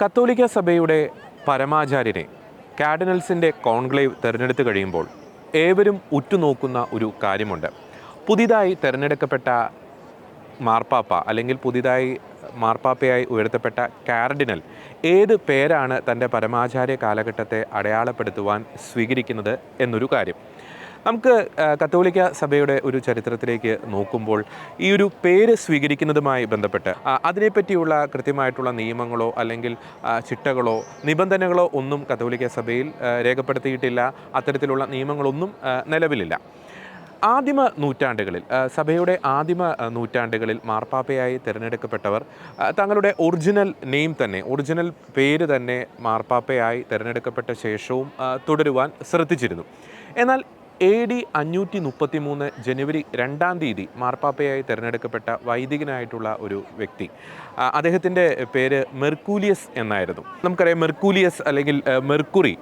കത്തോലിക്ക സഭയുടെ പരമാചാര്യനെ കാർഡിനൽസിന്റെ കോൺക്ലേവ് തിരഞ്ഞെടുത്ത് കഴിയുമ്പോൾ ഏവരും ഉറ്റുനോക്കുന്ന ഒരു കാര്യമുണ്ട്. പുതിയതായി തിരഞ്ഞെടുക്കപ്പെട്ട മാർപ്പാപ്പ അല്ലെങ്കിൽ പുതിയതായി മാർപ്പാപ്പയായി ഉയർത്തപ്പെട്ട കാർഡിനൽ ഏത് പേരാണ് തന്റെ പരമാചാര്യ കാലഘട്ടത്തെ അടയാളപ്പെടുത്തുവാൻ സ്വീകരിക്കുന്നത് എന്നൊരു കാര്യം. നമുക്ക് കത്തോലിക്ക സഭയുടെ ഒരു ചരിത്രത്തിലേക്ക് നോക്കുമ്പോൾ ഈ ഒരു പേര് സ്വീകരിക്കുന്നതുമായി ബന്ധപ്പെട്ട് അതിനെപ്പറ്റിയുള്ള കൃത്യമായിട്ടുള്ള നിയമങ്ങളോ അല്ലെങ്കിൽ ചിട്ടകളോ നിബന്ധനകളോ ഒന്നും കത്തോലിക്ക സഭയിൽ രേഖപ്പെടുത്തിയിട്ടില്ല. അത്തരത്തിലുള്ള നിയമങ്ങളൊന്നും നിലവിലില്ല. ആദിമ നൂറ്റാണ്ടുകളിൽ സഭയുടെ ആദിമ നൂറ്റാണ്ടുകളിൽ മാർപ്പാപ്പയായി തിരഞ്ഞെടുക്കപ്പെട്ടവർ തങ്ങളുടെ ഒറിജിനൽ നെയിം തന്നെ ഒറിജിനൽ പേര് തന്നെ മാർപ്പാപ്പയായി തിരഞ്ഞെടുക്കപ്പെട്ട ശേഷവും തുടരുവാൻ ശ്രദ്ധിച്ചിരുന്നു. എന്നാൽ എ ഡി അഞ്ഞൂറ്റി മുപ്പത്തി മൂന്ന് ജനുവരി രണ്ടാം തീയതി മാർപ്പാപ്പയായി തിരഞ്ഞെടുക്കപ്പെട്ട വൈദികനായിട്ടുള്ള ഒരു വ്യക്തി. അദ്ദേഹത്തിന്റെ പേര് മെർക്കൂലിയസ് എന്നായിരുന്നു. നമുക്കറിയാം മെർക്കൂലിയസ് അല്ലെങ്കിൽ മെർക്കുറി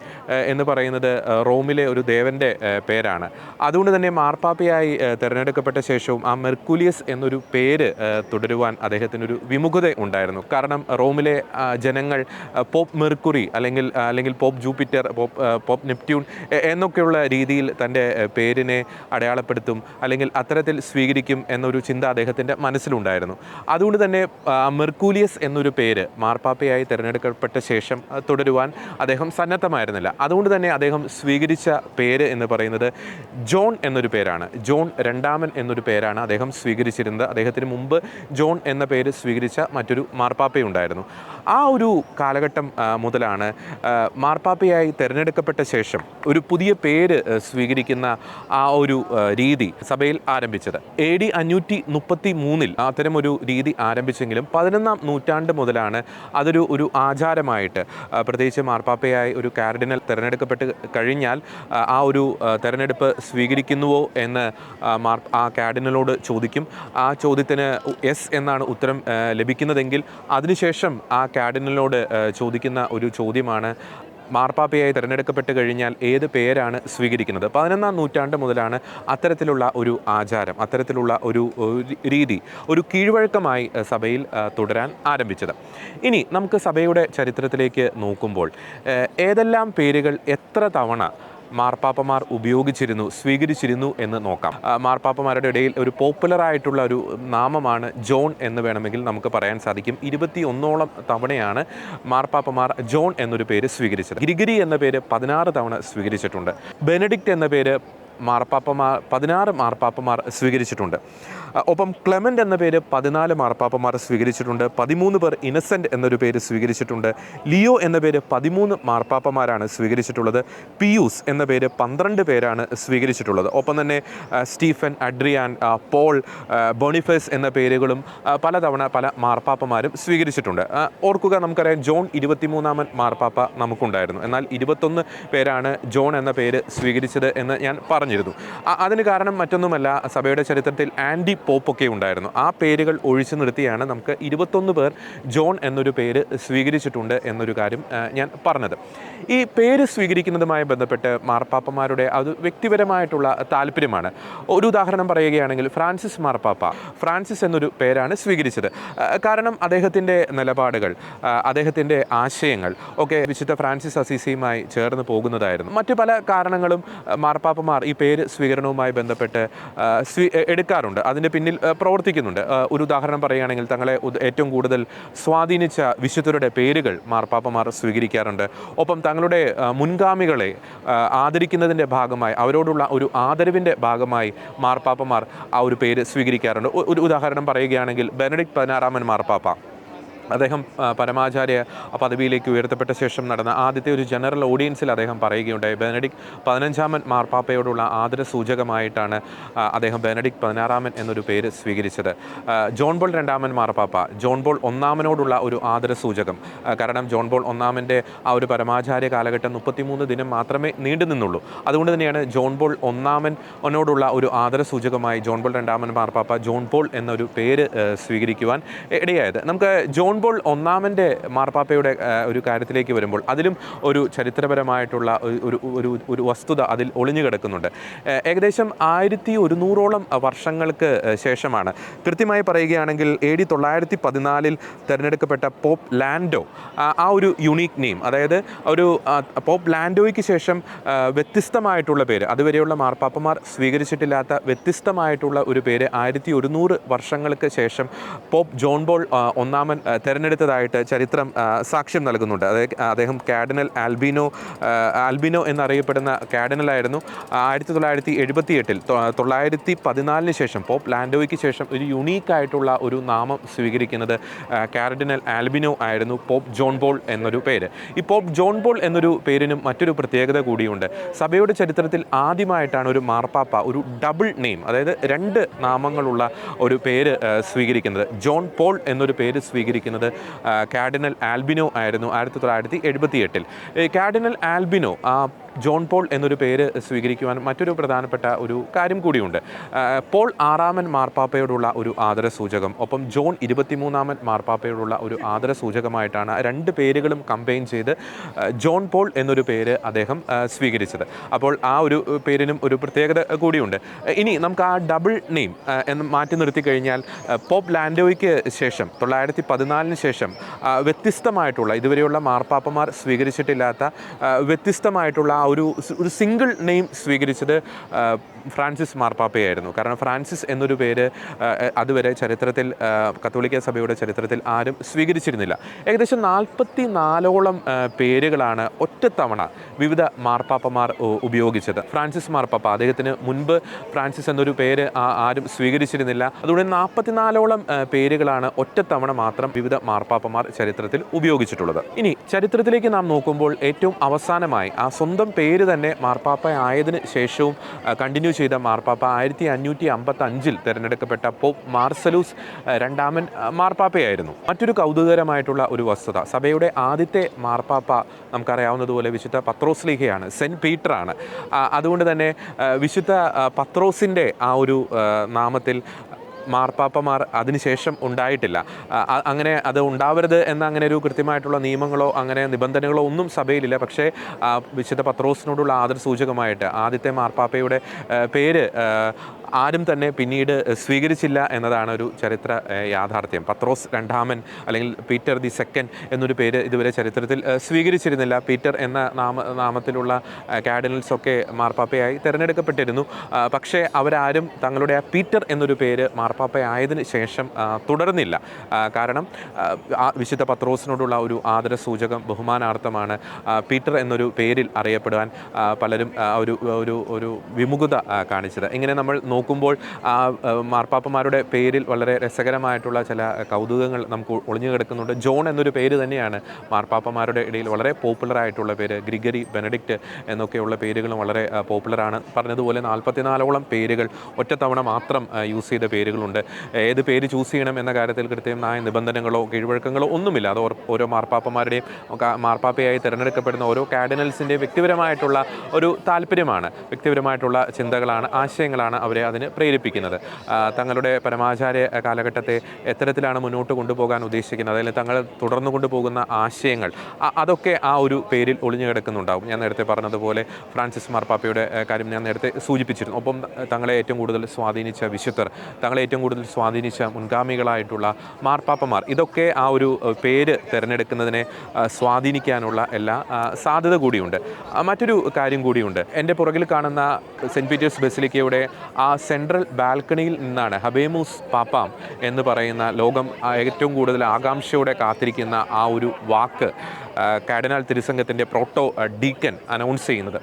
എന്ന് പറയുന്നത് റോമിലെ ഒരു ദേവന്റെ പേരാണ്. അതുകൊണ്ട് തന്നെ മാർപ്പാപ്പയായി തിരഞ്ഞെടുക്കപ്പെട്ട ശേഷവും ആ മെർക്കൂലിയസ് എന്നൊരു പേര് തുടരുവാൻ അദ്ദേഹത്തിനൊരു വിമുഖത ഉണ്ടായിരുന്നു. കാരണം റോമിലെ ജനങ്ങൾ പോപ്പ് മെർക്കുറി അല്ലെങ്കിൽ അല്ലെങ്കിൽ pope Jupiter pope pope Neptune എന്നൊക്കെയുള്ള രീതിയിൽ തന്റെ പേരിനെ അടയാളപ്പെടുത്തും അല്ലെങ്കിൽ അത്തരത്തിൽ സ്വീകരിക്കും എന്നൊരു ചിന്ത അദ്ദേഹത്തിന്റെ മനസ്സിലുണ്ടായിരുന്നു. അതുകൊണ്ട് തന്നെ മെർക്കൂലിയസ് എന്നൊരു പേര് മാർപ്പാപ്പയായി തിരഞ്ഞെടുക്കപ്പെട്ട ശേഷം തുടരുവാൻ അദ്ദേഹം സന്നദ്ധമായിരുന്നില്ല. അതുകൊണ്ട് തന്നെ അദ്ദേഹം സ്വീകരിച്ച പേര് എന്ന് പറയുന്നത് ജോൺ എന്നൊരു പേരാണ്. ജോൺ രണ്ടാമൻ എന്നൊരു പേരാണ് അദ്ദേഹം സ്വീകരിച്ചിരുന്നത്. അദ്ദേഹത്തിന് മുമ്പ് ജോൺ എന്ന പേര് സ്വീകരിച്ച മറ്റൊരു മാർപ്പാപ്പയുണ്ടായിരുന്നു. ആ ഒരു കാലഘട്ടം മുതലാണ് മാർപ്പാപ്പയായി തിരഞ്ഞെടുക്കപ്പെട്ട ശേഷം ഒരു പുതിയ പേര് സ്വീകരിക്കുന്ന ആ ഒരു രീതി സഭയിൽ ആരംഭിച്ചത്. എ ഡി അഞ്ഞൂറ്റി മുപ്പത്തി മൂന്നിൽ അത്തരമൊരു രീതി ആരംഭിച്ചെങ്കിലും പതിനൊന്നാം നൂറ്റാണ്ട് മുതലാണ് അതൊരു ഒരു ആചാരമായിട്ട് പ്രത്യേകിച്ച് മാർപ്പാപ്പയായി ഒരു കാർഡിനൽ തിരഞ്ഞെടുക്കപ്പെട്ട് കഴിഞ്ഞാൽ ആ, ഒരു തിരഞ്ഞെടുപ്പ് സ്വീകരിക്കുന്നുവോ എന്ന് മാർ ആ കാർഡിനലോട് ചോദിക്കും. ആ ചോദ്യത്തിന് എസ് എന്നാണ് ഉത്തരം ലഭിക്കുന്നതെങ്കിൽ അതിനുശേഷം ആ കാർഡിനലിനോട് ചോദിക്കുന്ന ഒരു ചോദ്യമാണ്. മാർപ്പാപ്പയായി തിരഞ്ഞെടുക്കപ്പെട്ട് കഴിഞ്ഞാൽ ഏത് പേരാണ് സ്വീകരിക്കുന്നത്? പതിനൊന്നാം നൂറ്റാണ്ട് മുതലാണ് അത്തരത്തിലുള്ള ഒരു ആചാരം അത്തരത്തിലുള്ള ഒരു രീതി ഒരു കീഴ്വഴക്കമായി സഭയിൽ തുടരാൻ ആരംഭിച്ചത്. ഇനി നമുക്ക് സഭയുടെ ചരിത്രത്തിലേക്ക് നോക്കുമ്പോൾ ഏതെല്ലാം പേരുകൾ എത്ര തവണ മാർപ്പാപ്പമാർ ഉപയോഗിച്ചിരുന്നു സ്വീകരിച്ചിരുന്നു എന്ന് നോക്കാം. മാർപ്പാപ്പമാരുടെ ഇടയിൽ ഒരു പോപ്പുലർ ആയിട്ടുള്ള ഒരു നാമമാണ് ജോൺ എന്ന് വേണമെങ്കിൽ നമുക്ക് പറയാൻ സാധിക്കും. ഇരുപത്തി ഒന്നോളം തവണയാണ് മാർപ്പാപ്പമാർ ജോൺ എന്നൊരു പേര് സ്വീകരിച്ചത്. ഗിരിഗിരി എന്ന പേര് പതിനാറ് തവണ സ്വീകരിച്ചിട്ടുണ്ട്. ബെനഡിക്റ്റ് എന്ന പേര് മാർപ്പാപ്പമാർ പതിനാറ് മാർപ്പാപ്പമാർ സ്വീകരിച്ചിട്ടുണ്ട്. ഒപ്പം ക്ലെമന്റ് എന്ന പേര് പതിനാല് മാർപ്പാപ്പമാർ സ്വീകരിച്ചിട്ടുണ്ട്. പതിമൂന്ന് പേർ ഇന്നസെന്റ് എന്നൊരു പേര് സ്വീകരിച്ചിട്ടുണ്ട്. ലിയോ എന്ന പേര് പതിമൂന്ന് മാർപ്പാപ്പമാരാണ് സ്വീകരിച്ചിട്ടുള്ളത്. പിയൂസ് എന്ന പേര് പന്ത്രണ്ട് പേരാണ് സ്വീകരിച്ചിട്ടുള്ളത്. ഒപ്പം തന്നെ സ്റ്റീഫൻ അഡ്രിയാൻ പോൾ ബോണിഫേസ് എന്ന പേരുകളും പലതവണ പല മാർപ്പാപ്പമാരും സ്വീകരിച്ചിട്ടുണ്ട്. ഓർക്കുക നമുക്കറിയാം ജോൺ ഇരുപത്തിമൂന്നാമൻ മാർപ്പാപ്പ നമുക്കുണ്ടായിരുന്നു. എന്നാൽ ഇരുപത്തൊന്ന് പേരാണ് ജോൺ എന്ന പേര് സ്വീകരിച്ചത് എന്ന് ഞാൻ പറഞ്ഞിരുന്നു. അതിന് കാരണം മറ്റൊന്നുമല്ല സഭയുടെ ചരിത്രത്തിൽ ആന്റി പോപ്പൊക്കെ ഉണ്ടായിരുന്നു. ആ പേരുകൾ ഒഴിച്ചു നിർത്തിയാണ് നമുക്ക് ഇരുപത്തൊന്ന് പേർ ജോൺ എന്നൊരു പേര് സ്വീകരിച്ചിട്ടുണ്ട് എന്നൊരു കാര്യം ഞാൻ പറഞ്ഞത്. ഈ പേര് സ്വീകരിക്കുന്നതുമായി ബന്ധപ്പെട്ട് മാർപ്പാപ്പമാരുടെ അത് വ്യക്തിപരമായിട്ടുള്ള താല്പര്യമാണ്. ഒരു ഉദാഹരണം പറയുകയാണെങ്കിൽ ഫ്രാൻസിസ് മാർപ്പാപ്പ ഫ്രാൻസിസ് എന്നൊരു പേരാണ് സ്വീകരിച്ചത്. കാരണം അദ്ദേഹത്തിന്റെ നിലപാടുകൾ അദ്ദേഹത്തിന്റെ ആശയങ്ങൾ ഒക്കെ വിശുദ്ധ ഫ്രാൻസിസ് അസീസിയുമായി ചേർന്ന് പോകുന്നതായിരുന്നു. മറ്റു പല കാരണങ്ങളും മാർപ്പാപ്പമാർ ഈ പേര് സ്വീകരണവുമായി ബന്ധപ്പെട്ട് എടുക്കാറുണ്ട്. അതിന്റെ പിന്നിൽ പ്രവർത്തിക്കുന്നുണ്ട്. ഒരു ഉദാഹരണം പറയുകയാണെങ്കിൽ തങ്ങളെ ഏറ്റവും കൂടുതൽ സ്വാധീനിച്ച വിശുദ്ധരുടെ പേരുകൾ മാർപ്പാപ്പമാർ സ്വീകരിക്കാറുണ്ട്. ഒപ്പം തങ്ങളുടെ മുൻഗാമികളെ ആദരിക്കുന്നതിന്റെ ഭാഗമായി അവരോടുള്ള ഒരു ആദരവിന്റെ ഭാഗമായി മാർപ്പാപ്പമാർ ആ ഒരു പേര് സ്വീകരിക്കാറുണ്ട്. ഒരു ഉദാഹരണം പറയുകയാണെങ്കിൽ ബെനഡിക്ട് പതിനാറാമൻ മാർപ്പാപ്പ. അദ്ദേഹം പരമാചാര്യ പദവിയിലേക്ക് ഉയർത്തപ്പെട്ട ശേഷം നടന്ന ആദ്യത്തെ ഒരു ജനറൽ ഓഡിയൻസിൽ അദ്ദേഹം പറയുകയുണ്ടായി. ബെനഡിക് പതിനഞ്ചാമൻ മാർപ്പാപ്പയോടുള്ള ആദര സൂചകമായിട്ടാണ് അദ്ദേഹം ബെനഡിക് പതിനാറാമൻ എന്നൊരു പേര് സ്വീകരിച്ചത്. ജോൺ ബോൾ രണ്ടാമൻ മാർപ്പാപ്പ ജോൺ ബോൾ ഒന്നാമനോടുള്ള ഒരു ആദര സൂചകം. കാരണം ജോൺ ബോൾ ഒന്നാമന്റെ ആ ഒരു പരമാചാര്യ കാലഘട്ടം മുപ്പത്തിമൂന്ന് ദിനം മാത്രമേ നീണ്ടു നിന്നുള്ളൂ. അതുകൊണ്ട് തന്നെയാണ് ജോൺ ബോൾ ഒന്നാമൻ ഒന്നോടുള്ള ഒരു ആദര സൂചകമായി ജോൺ ബോൾ രണ്ടാമൻ മാർപ്പാപ്പ ജോൺ പോൾ എന്നൊരു പേര് സ്വീകരിക്കുവാൻ ഇടയായത്. നമുക്ക് ജോൺ പോൾ ഒന്നാമന്റെ മാർപ്പാപ്പയുടെ ഒരു കാര്യത്തിലേക്ക് വരുമ്പോൾ അതിലും ഒരു ചരിത്രപരമായിട്ടുള്ള ഒരു- ഒരു ഒരു വസ്തുത അതിൽ ഒളിഞ്ഞു കിടക്കുന്നുണ്ട്. ഏകദേശം ആയിരത്തി ഒരുന്നൂറോളം വർഷങ്ങൾക്ക് ശേഷമാണ്. കൃത്യമായി പറയുകയാണെങ്കിൽ എ ഡി തൊള്ളായിരത്തി പതിനാലിൽ തിരഞ്ഞെടുക്കപ്പെട്ട പോപ്പ് ലാൻഡോ ആ ഒരു യുണീക്ക് നെയിം അതായത് ഒരു പോപ്പ് ലാൻഡോയ്ക്ക് ശേഷം വ്യത്യസ്തമായിട്ടുള്ള പേര് അതുവരെയുള്ള മാർപ്പാപ്പമാർ സ്വീകരിച്ചിട്ടില്ലാത്ത വ്യത്യസ്തമായിട്ടുള്ള ഒരു പേര് ആയിരത്തി ഒരുന്നൂറ് വർഷങ്ങൾക്ക് ശേഷം പോപ്പ് ജോൺ ബോൾ ഒന്നാമൻ തെരഞ്ഞെടുത്തതായിട്ട് ചരിത്രം സാക്ഷ്യം നൽകുന്നുണ്ട്. അതായത് അദ്ദേഹം കാഡിനൽ ആൽബിനോ ആൽബിനോ എന്നറിയപ്പെടുന്ന കാഡിനലായിരുന്നു ആയിരത്തി തൊള്ളായിരത്തി എഴുപത്തി എട്ടിൽ തൊള്ളായിരത്തി പതിനാലിന് ശേഷം പോപ്പ് ലാൻഡോയ്ക്ക് ശേഷം ഒരു യുണീക്കായിട്ടുള്ള ഒരു നാമം സ്വീകരിക്കുന്നത് കാർഡിനൽ ആൽബിനോ ആയിരുന്നു പോപ്പ് ജോൺ ബോൾ എന്നൊരു പേര്. ഈ പോപ്പ് ജോൺ ബോൾ എന്നൊരു പേരിനും മറ്റൊരു പ്രത്യേകത കൂടിയുണ്ട്. സഭയുടെ ചരിത്രത്തിൽ ആദ്യമായിട്ടാണ് ഒരു മാർപ്പാപ്പ ഒരു ഡബിൾ നെയിം അതായത് രണ്ട് നാമങ്ങളുള്ള ഒരു പേര് സ്വീകരിക്കുന്നത്. ജോൺ പോൾ എന്നൊരു പേര് സ്വീകരിക്കുന്നത് ആ, കാർഡിനൽ ആൽബിനോ ആയിരുന്നു ആയിരത്തി തൊള്ളായിരത്തി എഴുപത്തി എട്ടിൽ കാർഡിനൽ ആൽബിനോ ജോൺ പോൾ എന്നൊരു പേര് സ്വീകരിക്കുവാൻ മറ്റൊരു പ്രധാനപ്പെട്ട ഒരു കാര്യം കൂടിയുണ്ട്. പോൾ ആറാമൻ മാർപ്പാപ്പയോടുള്ള ഒരു ആദര സൂചകം. ഒപ്പം ജോൺ ഇരുപത്തിമൂന്നാമൻ മാർപ്പാപ്പയോടുള്ള ഒരു ആദര സൂചകമായിട്ടാണ് രണ്ട് പേരുകളും കമ്പൈൻ ചെയ്ത് ജോൺ പോൾ എന്നൊരു പേര് അദ്ദേഹം സ്വീകരിച്ചത്. അപ്പോൾ ആ ഒരു പേരിനും ഒരു പ്രത്യേകത കൂടിയുണ്ട്. ഇനി നമുക്ക് ആ ഡബിൾ നെയിം എന്ന് മാറ്റി നിർത്തി കഴിഞ്ഞാൽ പോപ്പ് ലാൻഡോയ്ക്ക് ശേഷം തൊള്ളായിരത്തി പതിനാലിന് ശേഷം വ്യത്യസ്തമായിട്ടുള്ള ഇതുവരെയുള്ള മാർപ്പാപ്പമാർ സ്വീകരിച്ചിട്ടില്ലാത്ത വ്യത്യസ്തമായിട്ടുള്ള ആ ഒരു ഒരു സിംഗിൾ നെയിം സ്വീകരിച്ചത് ഫ്രാൻസിസ് മാർപ്പാപ്പയായിരുന്നു. കാരണം ഫ്രാൻസിസ് എന്നൊരു പേര് അതുവരെ ചരിത്രത്തിൽ കത്തോലിക്ക സഭയുടെ ചരിത്രത്തിൽ ആരും സ്വീകരിച്ചിരുന്നില്ല. ഏകദേശം നാൽപ്പത്തി നാലോളം പേരുകളാണ് ഒറ്റത്തവണ വിവിധ മാർപ്പാപ്പമാർ ഉപയോഗിച്ചത്. ഫ്രാൻസിസ് മാർപ്പാപ്പ അദ്ദേഹത്തിന് മുൻപ് ഫ്രാൻസിസ് എന്നൊരു പേര് ആരും സ്വീകരിച്ചിരുന്നില്ല. അതുകൊണ്ട് നാൽപ്പത്തിനാലോളം പേരുകളാണ് ഒറ്റത്തവണ മാത്രം വിവിധ മാർപ്പാപ്പമാർ ചരിത്രത്തിൽ ഉപയോഗിച്ചിട്ടുള്ളത്. ഇനി ചരിത്രത്തിലേക്ക് നാം നോക്കുമ്പോൾ ഏറ്റവും അവസാനമായി ആ സ്വന്തം പേര് തന്നെ മാർപ്പാപ്പ ആയതിനു ശേഷവും കണ്ടിന്യൂ ചെയ്ത മാർപ്പാപ്പ ആയിരത്തി അഞ്ഞൂറ്റി അമ്പത്തി അഞ്ചിൽ തിരഞ്ഞെടുക്കപ്പെട്ട പോപ്പ് മാർസലൂസ് രണ്ടാമൻ മാർപ്പാപ്പയായിരുന്നു. മറ്റൊരു കൗതുകകരമായിട്ടുള്ള ഒരു വസ്തുത സഭയുടെ ആദ്യത്തെ മാർപ്പാപ്പ നമുക്കറിയാവുന്നതുപോലെ വിശുദ്ധ പത്രോസ്ലീഹയാണ് സെന്റ് പീറ്ററാണ്. അതുകൊണ്ട് തന്നെ വിശുദ്ധ പത്രോസിന്റെ ആ ഒരു നാമത്തിൽ മാർപ്പാപ്പമാർ അതിനുശേഷം ഉണ്ടായിട്ടില്ല. അങ്ങനെ അത് ഉണ്ടാവരുത് എന്ന അങ്ങനെ ഒരു കൃത്യമായിട്ടുള്ള നിയമങ്ങളോ അങ്ങനെ നിബന്ധനകളോ ഒന്നും സഭയിലില്ല. പക്ഷേ വിശുദ്ധ പത്രോസിനോടുള്ള ആദര സൂചകമായിട്ട് ആദ്യത്തെ മാർപ്പാപ്പയുടെ പേര് ആരും തന്നെ പിന്നീട് സ്വീകരിച്ചില്ല എന്നതാണ് ഒരു ചരിത്ര യാഥാർത്ഥ്യം. പത്രോസ് രണ്ടാമൻ അല്ലെങ്കിൽ പീറ്റർ ദി സെക്കൻഡ് എന്നൊരു പേര് ഇതുവരെ ചരിത്രത്തിൽ സ്വീകരിച്ചിരുന്നില്ല. പീറ്റർ എന്ന നാമ നാമത്തിലുള്ള കാഡിനൽസ് ഒക്കെ മാർപ്പാപ്പയായി തിരഞ്ഞെടുക്കപ്പെട്ടിരുന്നു. പക്ഷേ അവരാരും തങ്ങളുടെ ആ പീറ്റർ എന്നൊരു പേര് മാർപ്പാപ്പയായതിനു ശേഷം തുടർന്നില്ല. കാരണം വിശുദ്ധ പത്രോസിനോടുള്ള ഒരു ആദര സൂചകം ബഹുമാനാർത്ഥമാണ് പീറ്റർ എന്നൊരു പേരിൽ അറിയപ്പെടുവാൻ പലരും ഒരു ഒരു ഒരു വിമുഖത കാണിച്ചത്. ഇങ്ങനെ നമ്മൾ നോക്കുമ്പോൾ ആ മാർപ്പാപ്പമാരുടെ പേരിൽ വളരെ രസകരമായിട്ടുള്ള ചില കൗതുകങ്ങൾ നമുക്ക് ഒളിഞ്ഞു കിടക്കുന്നുണ്ട്. ജോൺ എന്നൊരു പേര് തന്നെയാണ് മാർപ്പാപ്പമാരുടെ ഇടയിൽ വളരെ പോപ്പുലർ ആയിട്ടുള്ള പേര്. ഗ്രിഗറി ബെനഡിക്റ്റ് എന്നൊക്കെയുള്ള പേരുകളും വളരെ പോപ്പുലറാണ് പറഞ്ഞതുപോലെ നാൽപ്പത്തിനാലോളം പേരുകൾ ഒറ്റത്തവണ മാത്രം യൂസ് ചെയ്ത പേരുകളുണ്ട്. ഏത് പേര് ചൂസ് ചെയ്യണം എന്ന കാര്യത്തിൽ കൃത്യമായ നിബന്ധനകളോ കീഴ്വഴക്കങ്ങളോ ഒന്നുമില്ല. അത് ഓരോ മാർപ്പാപ്പമാരുടെയും മാർപ്പാപ്പയായി തിരഞ്ഞെടുക്കപ്പെടുന്ന ഓരോ കാർഡിനൽസിന്റെയും വ്യക്തിപരമായിട്ടുള്ള ഒരു താല്പര്യമാണ്. വ്യക്തിപരമായിട്ടുള്ള ചിന്തകളാണ് ആശയങ്ങളാണ് അവരെ അതിന് പ്രേരിപ്പിക്കുന്നത്. തങ്ങളുടെ പരമാചാര്യ കാലഘട്ടത്തെ എത്തരത്തിലാണ് മുന്നോട്ട് കൊണ്ടുപോകാൻ ഉദ്ദേശിക്കുന്നത്. അല്ലെങ്കിൽ തങ്ങൾ തുടർന്നു കൊണ്ടുപോകുന്ന ആശയങ്ങൾ. അതൊക്കെ ആ ഒരു പേരിൽ ഒളിഞ്ഞു കിടക്കുന്നുണ്ടാകും ഞാൻ നേരത്തെ പറഞ്ഞതുപോലെ ഫ്രാൻസിസ് മാർപ്പാപ്പയുടെ കാര്യം ഞാൻ നേരത്തെ സൂചിപ്പിച്ചിരുന്നു. ഒപ്പം തങ്ങളെ ഏറ്റവും കൂടുതൽ സ്വാധീനിച്ച വിശുദ്ധർ തങ്ങളെ ഏറ്റവും കൂടുതൽ സ്വാധീനിച്ച മുൻഗാമികളായിട്ടുള്ള മാർപ്പാപ്പമാർ ഇതൊക്കെ ആ ഒരു പേര് തിരഞ്ഞെടുക്കുന്നതിനെ സ്വാധീനിക്കാനുള്ള എല്ലാ സാധ്യത കൂടിയുണ്ട്. മറ്റൊരു കാര്യം കൂടിയുണ്ട്. എന്റെ പുറകിൽ കാണുന്ന സെന്റ് പീറ്റേഴ്സ് ബസിലിക്കയുടെ ആ സെൻട്രൽ ബാൽക്കണിയിൽ നിന്നാണ് ഹബേമൂസ് പാപ്പാം എന്ന് പറയുന്ന ലോകം ഏറ്റവും കൂടുതൽ ആകാംക്ഷയോടെ കാത്തിരിക്കുന്ന ആ ഒരു വാക്ക് കാഡനാൽ തിരുസംഘത്തിന്റെ പ്രോട്ടോ ഡീക്കൻ അനൗൺസ് ചെയ്യുന്നത്.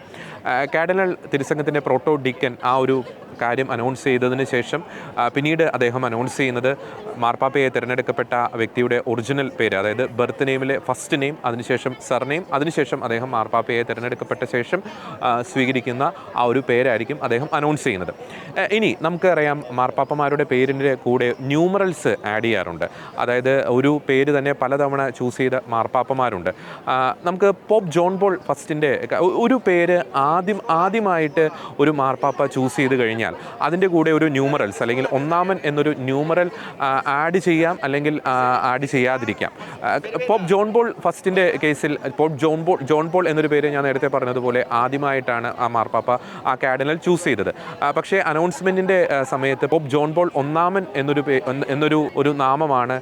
ആ, കാർഡിനൽ തിരുസംഘത്തിന്റെ പ്രോട്ടോ ഡീക്കൻ ആ ഒരു കാര്യം അനൗൺസ് ചെയ്തതിന് ശേഷം പിന്നീട് അദ്ദേഹം അനൗൺസ് ചെയ്യുന്നത് മാർപ്പാപ്പയെ തിരഞ്ഞെടുക്കപ്പെട്ട വ്യക്തിയുടെ ഒറിജിനൽ പേര് അതായത് ബർത്ത് നെയിമിലെ ഫസ്റ്റ് നെയിം അതിനുശേഷം സർനെയിം അതിനുശേഷം അദ്ദേഹം മാർപ്പാപ്പയെ തിരഞ്ഞെടുക്കപ്പെട്ട ശേഷം സ്വീകരിക്കുന്ന ആ ഒരു പേരായിരിക്കും അദ്ദേഹം അനൗൺസ് ചെയ്യുന്നത്. ഇനി നമുക്കറിയാം മാർപ്പാപ്പമാരുടെ പേരിന്റെ കൂടെ ന്യൂമറൽസ് ആഡ് ചെയ്യാറുണ്ട്. അതായത് ഒരു പേര് തന്നെ പലതവണ ചൂസ് ചെയ്ത മാർപ്പാപ്പമാരുണ്ട്. നമുക്ക് പോപ്പ് ജോൺ പോൾ ഫസ്റ്റിന്റെ ഒരു പേര് ആദ്യം ആദ്യമായിട്ട് ഒരു മാർപ്പാപ്പ ചൂസ് ചെയ്ത് കഴിഞ്ഞാൽ അതിന്റെ കൂടെ ഒരു ന്യൂമറൽസ് അല്ലെങ്കിൽ ഒന്നാമൻ എന്നൊരു ന്യൂമറൽ ആഡ് ചെയ്യാം അല്ലെങ്കിൽ ആഡ് ചെയ്യാതിരിക്കാം. പോപ്പ് ജോൺ പോൾ ഫസ്റ്റിന്റെ കേസിൽ pope John Paul John Paul എന്നൊരു പേര് ഞാൻ നേരത്തെ പറഞ്ഞതുപോലെ ആദ്യമായിട്ടാണ് ആ മാർപ്പാപ്പ ആ കാഡിനൽ ചൂസ് ചെയ്തത്. പക്ഷേ അനൗൺസ്മെന്റിന്റെ സമയത്ത് പോപ്പ് ജോൺ പോൾ ഒന്നാമൻ എന്നൊരു എന്നൊരു ഒരു നാമമാണ്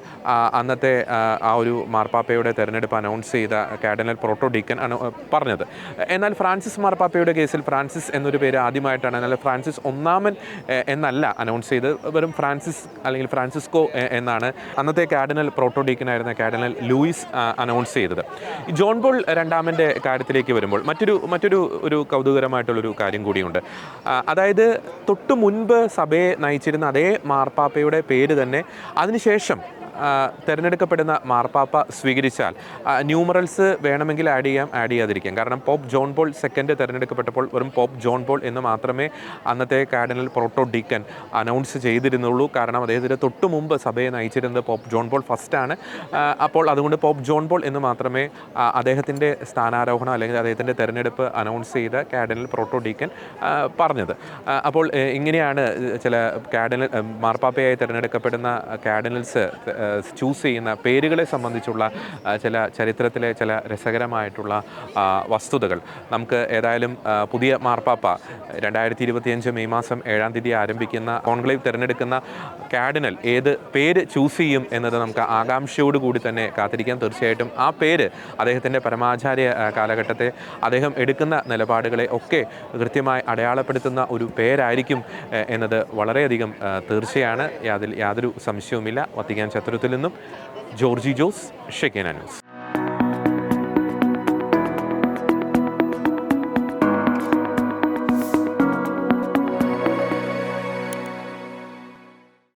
അന്നത്തെ ആ, ഒരു മാർപ്പാപ്പയുടെ തെരഞ്ഞെടുപ്പ് അനൗൺസ് ചെയ്ത കാഡിനൽ പ്രോട്ടോ ഡീക്കൻ അനൗ- പറഞ്ഞത്. എന്നാൽ ഫ്രാൻസിസ് മാർപ്പാപ്പയുടെ കേസിൽ ഫ്രാൻസിസ് എന്നൊരു പേര് ആദ്യമായിട്ടാണ് എന്നാൽ ഫ്രാൻസിസ് ഒന്നാമൻ എ- എന്നല്ല അനൗൺസ് ചെയ്ത്. വെറും ഫ്രാൻസിസ് അല്ലെങ്കിൽ ഫ്രാൻസിസ്കോ എന്നാണ് അന്നത്തെ കാർഡിനൽ പ്രോട്ടോഡീക്കനായിരുന്ന കാർഡിനൽ ലൂയിസ് അനൗൺസ് ചെയ്തത്. ജോൺ പോൾ രണ്ടാമന്റെ കാര്യത്തിലേക്ക് വരുമ്പോൾ മറ്റൊരു മറ്റൊരു ഒരു കൗതുകരമായിട്ടുള്ളൊരു കാര്യം കൂടിയുണ്ട്. അതായത് തൊട്ടു മുൻപ് സഭയെ നയിച്ചിരുന്ന അതേ മാർപ്പാപ്പയുടെ പേര് തന്നെ അതിനുശേഷം തിരഞ്ഞെടുക്കപ്പെടുന്ന മാർപ്പാപ്പ സ്വീകരിച്ചാൽ ന്യൂമറൽസ് വേണമെങ്കിൽ ആഡ് ചെയ്യാം ആഡ് ചെയ്യാതിരിക്കാം. കാരണം പോപ്പ് ജോൺ പോൾ സെക്കൻഡ് തിരഞ്ഞെടുക്കപ്പെട്ടപ്പോൾ വെറും പോപ്പ് ജോൺ പോൾ എന്ന് മാത്രമേ അന്നത്തെ കാർഡിനൽ പ്രോട്ടോ ഡീക്കൻ അനൗൺസ് ചെയ്തിരുന്നുള്ളൂ. കാരണം അദ്ദേഹത്തിന്റെ തൊട്ടു മുമ്പ് സഭയെ നയിച്ചിരുന്നത് പോപ്പ് ജോൺ പോൾ ഫസ്റ്റാണ് അപ്പോൾ അതുകൊണ്ട് പോപ്പ് ജോൺ പോൾ എന്ന് മാത്രമേ അദ്ദേഹത്തിന്റെ സ്ഥാനാരോഹണം അല്ലെങ്കിൽ അദ്ദേഹത്തിന്റെ തെരഞ്ഞെടുപ്പ് അനൗൺസ് ചെയ്ത കാർഡിനൽ പ്രോട്ടോ ഡീക്കൻ പറഞ്ഞത്. അപ്പോൾ ഇങ്ങനെയാണ് ചില കാർഡിനൽ മാർപ്പാപ്പയായി തിരഞ്ഞെടുക്കപ്പെടുന്ന കാർഡിനൽസ് ചൂസ് ചെയ്യുന്ന പേരുകളെ സംബന്ധിച്ചുള്ള ചില ചരിത്രത്തിലെ ചില രസകരമായിട്ടുള്ള വസ്തുതകൾ. നമുക്ക് ഏതായാലും പുതിയ മാർപ്പാപ്പ രണ്ടായിരത്തി ഇരുപത്തിയഞ്ച് മെയ് മാസം ഏഴാം തീയതി ആരംഭിക്കുന്ന കോൺക്ലേവ് തിരഞ്ഞെടുക്കുന്ന കാഡിനൽ ഏത് പേര് ചൂസ് ചെയ്യും എന്നത് നമുക്ക് ആകാംക്ഷയോടുകൂടി തന്നെ കാത്തിരിക്കാം. തീർച്ചയായിട്ടും ആ പേര് അദ്ദേഹത്തിന്റെ പരമാചാര്യ കാലഘട്ടത്തെ അദ്ദേഹം എടുക്കുന്ന നിലപാടുകളെ ഒക്കെ കൃത്യമായി അടയാളപ്പെടുത്തുന്ന ഒരു പേരായിരിക്കും എന്നത് വളരെയധികം തീർച്ചയാണ്. അതിൽ യാതൊരു സംശയവുമില്ല. വത്തിക്കാൻ ചത്തുരത്തിൽ നിന്നും ജോർജി ജോസ് ഷെക്കേന ന്യൂസ്.